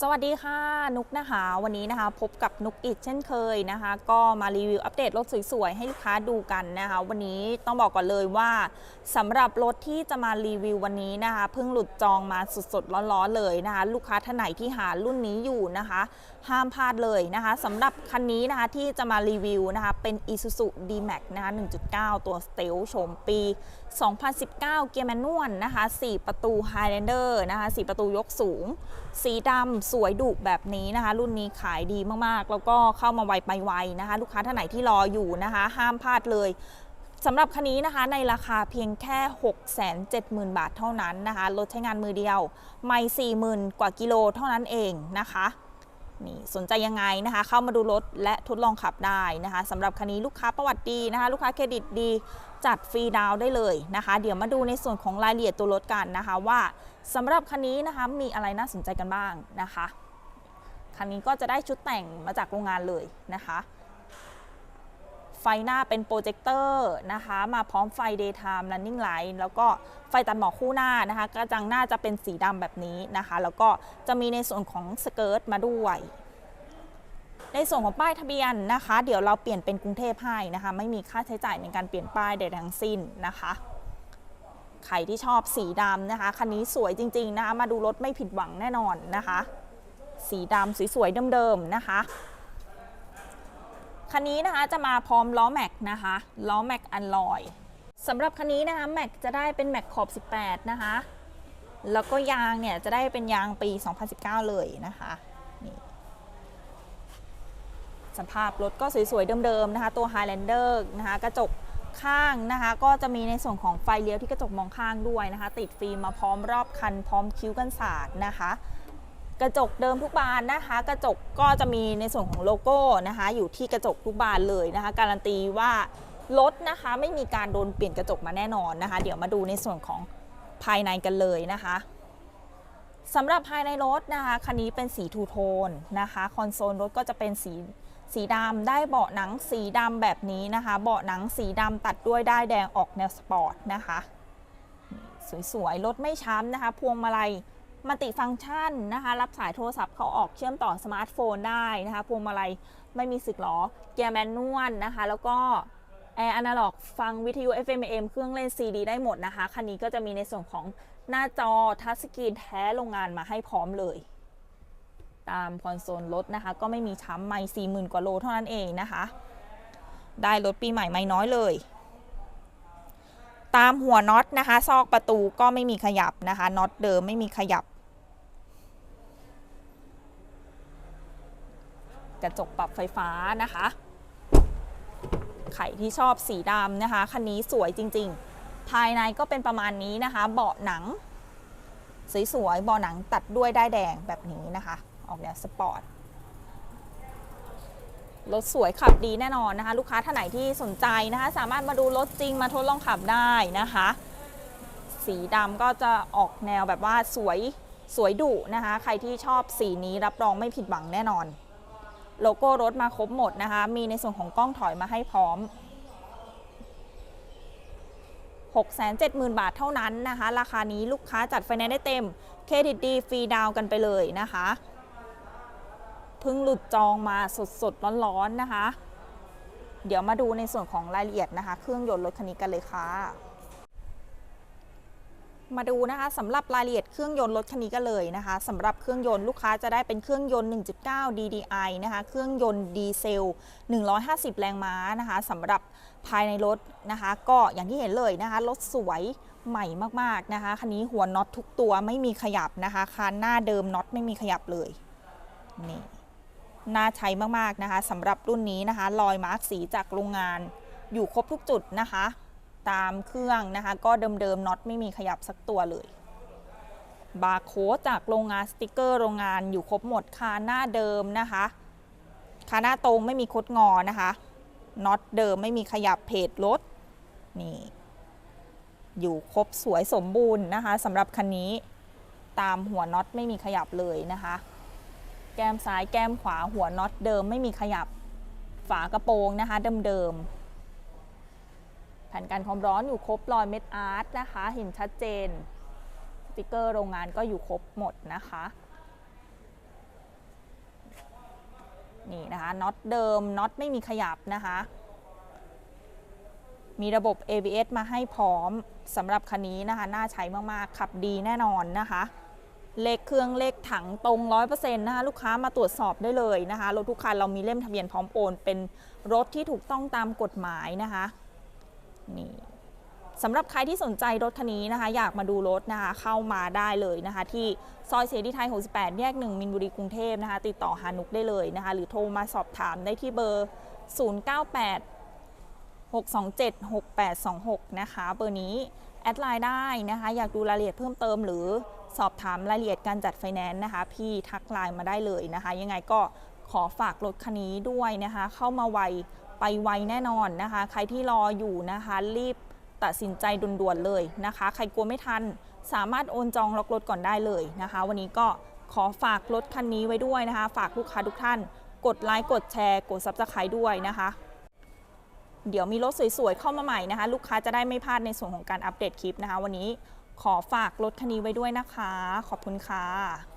สวัสดีค่ะ นุกนะคะ วันนี้นะคะ พบกับนุกอีกเช่นเคยนะคะ ก็มารีวิวอัปเดตรถสวยๆ ให้ลูกค้าดูกันนะคะ วันนี้ต้องบอกก่อนเลยว่าสำหรับรถที่จะมารีวิววันนี้นะคะ เพิ่งหลุดจองมาสดๆร้อนๆเลยนะคะ ลูกค้าท่านไหนที่หารุ่นนี้อยู่นะคะ ห้ามพลาดเลยนะคะสำหรับคันนี้นะคะที่จะมารีวิวนะคะ เป็น Isuzu D-Max นะคะ 1.9 ตัว Stealth โฉมปี 2019 เกียร์แมนนวลนะคะ 4 ประตู Highlander นะคะ 4 ประตูยกสูง สีดำสวยดุแบบนี้นะคะ รุ่นนี้ขายดีมากๆ แล้วก็เข้ามาไวไปไวนะคะ ลูกค้าท่านไหนที่รออยู่นะคะ ห้ามพลาดเลยสำหรับคันนี้นะคะในราคาเพียงแค่ 670,000 บาทเท่านั้นนะคะรถใช้งานมือเดียว ไม่ 40,000 กว่ากิโลเท่านั้นเองนะคะ นี่สนใจยังไงนะคะ เข้ามาดูรถและทดลองขับได้นะคะสำหรับคันนี้ลูกค้าประวัติดีนะคะ ลูกค้าเครดิตดีจัดฟรีดาวได้เลยนะคะ เดี๋ยวมาดูในส่วนของรายละเอียดตัวรถกันนะคะว่าสำหรับคันนี้นะคะมีอะไรน่าสนใจกันบ้างนะคะคันนี้ก็จะได้ชุดแต่งมาจากโรงงานเลยนะคะ ไฟหน้าเป็นโปรเจคเตอร์นะคะ มาพร้อมไฟ daytime running light แล้วก็ไฟตัดหมอกคู่หน้านะคะ กระจังหน้าจะเป็นสีดำแบบนี้นะคะ แล้วก็จะมีในส่วนของสเกิร์ตมาด้วยในส่วนของป้ายทะเบียนนะคะ เดี๋ยวเราเปลี่ยนเป็นกรุงเทพให้นะคะ ไม่มีค่าใช้จ่ายในการเปลี่ยนป้ายใดทั้งสิ้นนะคะใครที่ชอบสีดำนะคะคันนี้สวยจริงๆนะคะมาดูรถไม่ผิดหวังแน่นอนนะคะ สีดำสวยๆเดิมๆนะคะ คันนี้นะคะจะมาพร้อมล้อแม็กนะคะล้อแม็กอันลอยสำหรับคันนี้นะคะแม็กจะได้เป็นแม็กขอบ 18 นะคะ แล้วก็ยางเนี่ยจะได้เป็นยางปี 2019 เลยนะคะนี่สภาพรถก็สวยๆเดิมๆนะคะตัว Highlander นะคะกระจกข้างนะคะก็จะมีในส่วนของไฟเลี้ยวที่กระจกมองข้างด้วยนะคะ ติดฟิล์มมาพร้อมรอบคันพร้อมคิ้วกันศาสตร์นะคะ กระจกเดิมทุกบานนะคะ กระจกก็จะมีในส่วนของโลโก้นะคะ อยู่ที่กระจกทุกบานเลยนะคะ การันตีว่ารถนะคะไม่มีการโดนเปลี่ยนกระจกมาแน่นอนนะคะ เดี๋ยวมาดูในส่วนของภายในกันเลยนะคะสำหรับภายในรถนะคะคันนี้เป็นสีทูโทนนะคะคอนโซลรถก็จะเป็นสีสีดำได้เบาะหนังสีดำแบบนี้นะคะ เบาะหนังสีดำตัดด้วยด้ายแดงออกแนวสปอร์ตนะคะ สวยๆรถไม่ช้ำนะคะ พวงมาลัย มัลติฟังก์ชันนะคะ รับสายโทรศัพท์เขาออกเชื่อมต่อสมาร์ทโฟนได้นะคะพวงมาลัยไม่มีสึกหรอเกียร์แมนนวลนะคะ แล้วก็แอร์อนาล็อกฟังวิทยุ FM AM เครื่องเล่น CD ได้หมดนะคะ คันนี้ก็จะมีในส่วนของหน้าจอทัชสกรีนแท้โรงงานมาให้พร้อมเลย ตามคอนโซลรถนะคะ ก็ไม่มีช้ำไม่สี่หมื่นกว่าโลเท่านั้นเองนะคะ ได้รถปีใหม่ไม่น้อยเลย ตามหัวน็อตนะคะ ซอกประตูก็ไม่มีขยับนะคะน็อตเดิมไม่มีขยับ กระจกปรับไฟฟ้านะคะ ไข่ที่ชอบสีดำนะคะ คันนี้สวยจริง ๆ ภายในก็เป็นประมาณนี้นะคะ เบาะหนัง สวยๆเบาะหนังตัดด้วยด้ายแดงแบบนี้นะคะ ออกแนวสปอร์ต รถสวยขับดีแน่นอนนะคะ ลูกค้าท่านไหนที่สนใจนะคะ สามารถมาดูรถจริงมาทดลองขับได้นะคะ สีดำก็จะออกแนวแบบว่าสวยสวยดุนะคะ ใครที่ชอบสีนี้รับรองไม่ผิดหวังแน่นอน โลโก้รถมาครบหมดนะคะ มีในส่วนของกล้องถอยมาให้พร้อม 670,000 บาทเท่านั้นนะคะ ราคานี้ลูกค้าจัดไฟแนนซ์ได้เต็ม เครดิตดีฟรีดาวกันไปเลยนะคะ พิ่งหลุดจองมาสดๆร้อนๆนะคะ เดี๋ยวมาดูในส่วนของรายละเอียดนะคะ เครื่องยนต์รถคันนี้กันเลยค่ะ มาดูนะคะสำหรับรายละเอียดเครื่องยนต์รถคันนี้กันเลยนะคะสำหรับเครื่องยนต์ลูกค้าจะได้เป็นเครื่องยนต์ 1.9 DDI นะคะเครื่องยนต์ดีเซล 150 แรงม้านะคะสำหรับภายในรถนะคะ ก็อย่างที่เห็นเลยนะคะรถสวยใหม่มากๆนะคะคันนี้หัวน็อตทุกตัวไม่มีขยับนะคะคานหน้าเดิมน็อตไม่มีขยับเลยนี่ น่าใช้มากๆนะคะสำหรับรุ่นนี้นะคะรอยมาร์กสีจากโรงงานอยู่ครบทุกจุดนะคะ ตามเครื่องนะคะ ก็เดิมๆน็อตไม่มีขยับสักตัวเลยบาร์โค้ดจากโรงงานสติกเกอร์โรงงานอยู่ครบหมดคาหน้าเดิมนะคะคาหน้าตรงไม่มีคดงอนะคะน็อตเดิมไม่มีขยับเพจรถนี่อยู่ครบสวยสมบูรณ์นะคะสำหรับคันนี้ตามหัวน็อตไม่มีขยับเลยนะคะ แก้มซ้ายแก้มขวาหัวน็อตเดิมไม่มีขยับฝากระโปรงนะคะเดิมๆแผ่นกันความร้อนอยู่ครบรอยเม็ดอาร์ตนะคะเห็นชัดเจน สติกเกอร์โรงงานก็อยู่ครบหมดนะคะนี่นะคะน็อตเดิมน็อตไม่มีขยับนะคะ มีระบบ ABS มาให้พร้อมสำหรับคันนี้นะคะ น่าใช้มาก ๆ ขับดีแน่นอนนะคะ เลขเครื่องเลขถังตรง 100%นะคะลูกค้ามาตรวจสอบได้เลยนะคะรถทุกคันเรามีเล่มทะเบียนพร้อมโอน เป็นรถที่ถูกต้องตามกฎหมายนะคะนี่สำหรับใครที่สนใจรถคันนี้นะคะ อยากมาดูรถนะคะเข้ามาได้เลยนะคะ ที่ซอยเสรีไทย 68 แยก 1 มินบุรีกรุงเทพนะคะ ติดต่อหานุกได้เลยนะคะ หรือโทรมาสอบถามได้ที่เบอร์ 098 627-6826 นะคะ เบอร์นี้ แอดไลน์ได้นะคะ อยากดูรายละเอียดเพิ่มเติมหรือ สอบถามรายละเอียดการจัดไฟแนนซ์นะคะ พี่ทักไลน์มาได้เลยนะคะ ยังไงก็ขอฝากรถคันนี้ด้วยนะคะ เข้ามาไวไปไวแน่นอนนะคะ ใครที่รออยู่นะคะ รีบตัดสินใจด่วนๆเลยนะคะ ใครกลัวไม่ทัน สามารถโอนจองล็อกรถก่อนได้เลยนะคะ วันนี้ก็ขอฝากรถคันนี้ไว้ด้วยนะคะ ฝากลูกค้าทุกท่าน กดไลค์กดแชร์กดซับสไครต์ด้วยนะคะ เดี๋ยวมีรถสวยๆเข้ามาใหม่นะคะ ลูกค้าจะได้ไม่พลาดในส่วนของการอัปเดตคลิปนะคะ วันนี้ ขอฝากรถคันนี้ไว้ด้วยนะคะ ขอบคุณค่ะ